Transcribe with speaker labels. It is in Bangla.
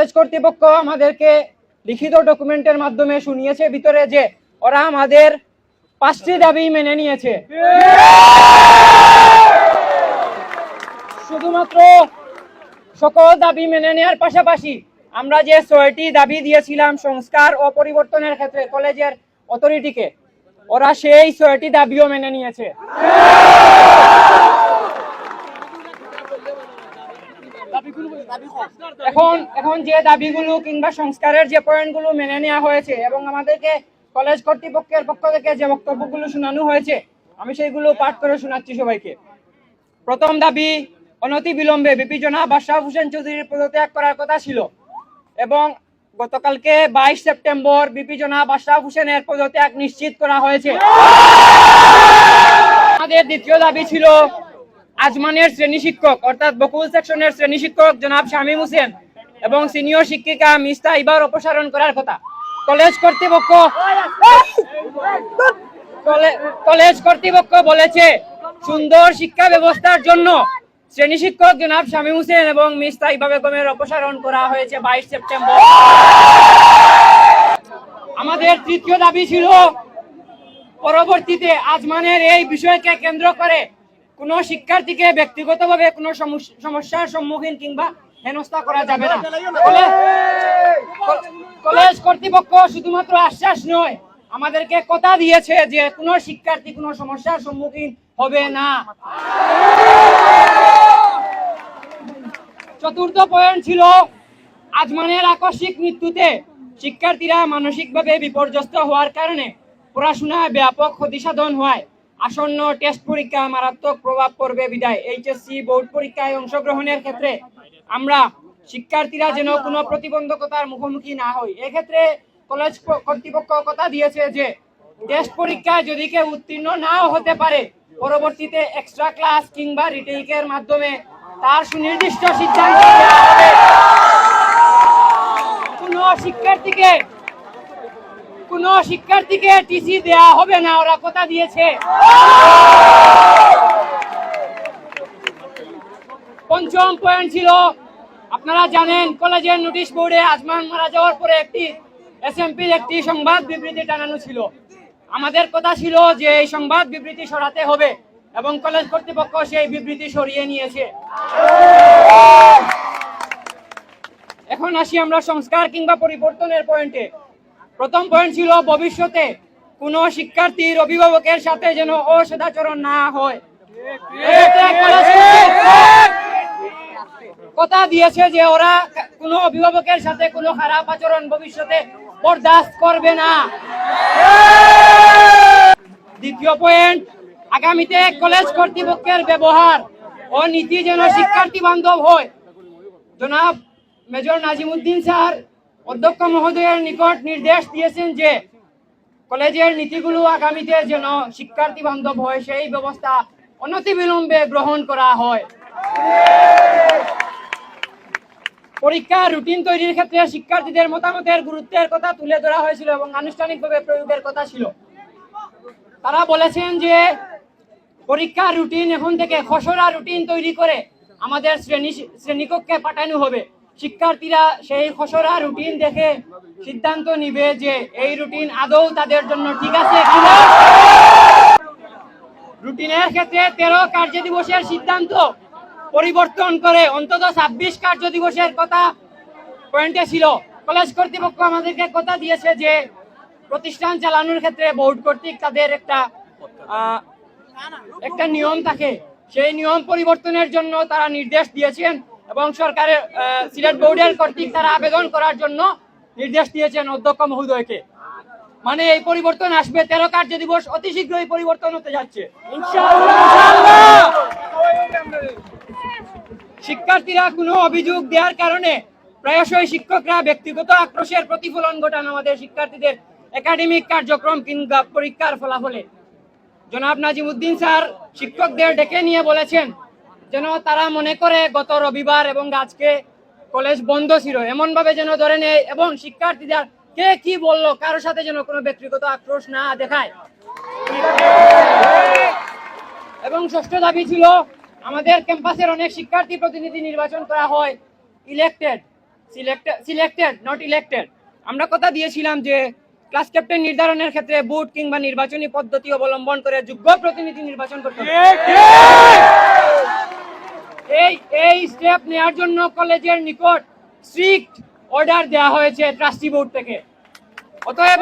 Speaker 1: কলেজ কর্তৃপক্ষ আমাদেরকে লিখিত ডকুমেন্টের মাধ্যমে শুনিয়েছে ভিতরে যে ওরা আমাদের পাঁচটি দাবি মেনে নিয়েছে। শুধুমাত্র সকল দাবি মেনে নেওয়ার পাশাপাশি আমরা যে ছয়টি দাবি দিয়েছিলাম সংস্কার ও পরিবর্তনের ক্ষেত্রে কলেজের অথরিটিকে ওরা সেই ছয়টি দাবিও মেনে নিয়েছে। এখন এখন যে দাবিগুলো কিংবা সংস্কারের যে পয়েন্টগুলো মেনে নেওয়া হয়েছে এবং আমাদেরকে কলেজ কর্তৃপক্ষের পক্ষ থেকে যে বক্তব্যগুলো শোনানো হয়েছে, আমি সেইগুলো পাঠ করে শোনাচ্ছি সবাইকে। প্রথম দাবি, অনতি বিলম্বে বিপি জনাব বাশরাফ হোসেন চৌধুরীর পদত্যাগ করার কথা ছিল এবং গতকালকে বাইশ সেপ্টেম্বর বিপি জনাব আশরাফ হোসেনের পদত্যাগ নিশ্চিত করা হয়েছে। আমাদের দ্বিতীয় দাবি ছিল আজমানের শ্রেণি শিক্ষক, অর্থাৎ বকুল সেকশনের শ্রেণি শিক্ষক জনাব শামীম হোসেন এবং সিনিয়র শিক্ষিকা মিস্তা ইবার অপসারণ করার কথা। কলেজ কর্তৃপক্ষ কলেজ কর্তৃপক্ষ বলেছে, সুন্দর শিক্ষা ব্যবস্থার জন্য শ্রেণি শিক্ষক জনাব শামীম হোসেন এবং মিস তাইবা বেগমের অপসারণ করা হয়েছে বাইশ সেপ্টেম্বর। আমাদের তৃতীয় দাবি ছিল, পরবর্তীতে আজমানের এই বিষয়কে কেন্দ্র করে কোনো শিক্ষার্থীকে ব্যক্তিগতভাবে কোনো সমস্যা- সমস্যার সম্মুখীন কিংবা হেনস্থা করা যাবে না। কলেজ কর্তৃপক্ষ শুধুমাত্র আশ্বাস নয়, আমাদেরকে কথা দিয়েছে যে কোনো শিক্ষার্থী কোনো সমস্যার সম্মুখীন হবে না। চতুর্থ পয়েন্ট ছিল আজমানের আকস্মিক মৃত্যুতে শিক্ষার্থীরা মানসিকভাবে বিপর্যস্ত হওয়ার কারণে পড়াশোনায় ব্যাপক ক্ষতিসাধন হয়। আসন্ন টেস্ট পরীক্ষা মারাত্মক প্রভাব পড়বে বিদায়। এইচএসসি বোর্ড পরীক্ষায় অংশগ্রহণের ক্ষেত্রে আমরা শিক্ষার্থীরা যেন কোনো প্রতিবন্ধকতার মুখোমুখি না হই। এক্ষেত্রে কলেজ কর্তৃপক্ষ কথা দিয়েছে যে টেস্ট পরীক্ষায় যদি কেউ উত্তীর্ণ নাও হতে পারে, পরবর্তীতে এক্সট্রা ক্লাস কিংবা রিটেকের মাধ্যমে তার সুনির্দিষ্ট সিদ্ধান্ত কোনো শিক্ষার্থীকে কোন শিক্ষার্থীকে টিসি দেয়া হবে না, ওরা কথা দিয়েছে। পঞ্চম পয়েন্ট ছিল, আপনারা জানেন, কলেজের নোটিশ বোর্ডে আজমান মারা যাওয়ার পরে একটি এসএমপির একটি সংবাদ বিবৃতি টানানো ছিল। আমাদের কথা ছিল যে এই সংবাদ বিবৃতি সরাতে হবে এবং কলেজ কর্তৃপক্ষ সেই বিবৃতি সরিয়ে নিয়েছে। এখন আসি আমরা সংস্কার কিংবা পরিবর্তনের পয়েন্টে প্রথম পয়েন্ট ছিল ভবিষ্যতে। কোনো শিক্ষার্থীর অভিভাবকের সাথে যেন অসদাচরণ না হয়। কথা দিয়েছে যে ওরা কোনো অভিভাবকের সাথে কোনো খারাপ আচরণ ভবিষ্যতে বরদাস্ত করবে না। দ্বিতীয় পয়েন্ট আগামীতে কলেজ কর্তৃপক্ষের ব্যবহার ও নীতি যেন শিক্ষার্থী বান্ধব হয়। জনাব মেজর নাজিমুদ্দিন স্যার অধ্যক্ষ মহোদয়ের নিকট নির্দেশ দিয়েছেন যে কলেজের নীতিগুলো আগামীতে যেন শিক্ষার্থী বান্ধব হয়, সেই ব্যবস্থা অনতিবিলম্বে গ্রহণ করা হয়। পরীক্ষা রুটিন তৈরির ক্ষেত্রে শিক্ষার্থীদের মতামতের গুরুত্বের কথা তুলে ধরা হয়েছিল এবং আনুষ্ঠানিকভাবে প্রয়োগের কথা ছিল। তারা বলেছেন যে পরীক্ষার রুটিন এখন থেকে খসড়া রুটিন তৈরি করে আমাদের শ্রেণি শ্রেণীকক্ষে পাঠানো হবে। শিক্ষার্থীরা সেই খসড়া রুটিন দেখে সিদ্ধান্ত নিবে যে এই রুটিন আদৌ তাদের জন্য ঠিক আছে কিনা। রুটিনের ক্ষেত্রে তেরো কার্য দিবসের সিদ্ধান্ত পরিবর্তন করে অন্তত ছাব্বিশ কার্য দিবসের কথা পয়েন্টে ছিল। কলেজ কর্তৃপক্ষ আমাদেরকে কথা দিয়েছে যে প্রতিষ্ঠান চালানোর ক্ষেত্রে বোর্ড কর্তৃক তাদের একটা একটা নিয়ম থাকে। সেই নিয়ম পরিবর্তনের জন্য তারা নির্দেশ দিয়েছেন। এবং সরকারের সিলেট বোর্ডের কর্তৃক তারা আবেদন করার জন্য নির্দেশ দিয়েছেন অধ্যক্ষ মহোদয়কে। মানে এই পরিবর্তন আসবে, তেরো কার্য দিবস, অতি শীঘ্রই পরিবর্তন হতে যাচ্ছে। শিক্ষার্থীরা কোনো অভিযোগ দেওয়ার কারণে প্রায়শই শিক্ষকরা ব্যক্তিগত আক্রোশের প্রতিফলন ঘটান আমাদের শিক্ষার্থীদের একাডেমিক কার্যক্রম কিংবা পরীক্ষার ফলাফলে। জনাব নাজিমুদ্দিন স্যার শিক্ষকদের ডেকে নিয়ে বলেছেন যেন তারা মনে করে গত রবিবার এবং আজকে কলেজ বন্ধ ছিল। এমন ভাবে যেন ধরে নেয় এবং শিক্ষার্থীদের কে কি বলল, কারোর সাথে যেন কোনো ব্যক্তিগত আক্রোশ না দেখায়। এবং ষষ্ঠ দাবি ছিল, আমাদের ক্যাম্পাসের অনেক শিক্ষার্থী প্রতিনিধি নির্বাচন করা হয় elected selected selected not elected আমরা কথা দিয়েছিলাম যে ক্লাস ক্যাপ্টেন নির্ধারণের ক্ষেত্রে বুট কিংবা নির্বাচনী পদ্ধতি অবলম্বন করে যোগ্য প্রতিনিধি নির্বাচন করতে হবে। এই এই স্টেপ নেওয়ার জন্য কলেজের নিকট স্ট্রিক্ট অর্ডার দেওয়া হয়েছে ট্রাস্টি বোর্ড থেকে। অতএব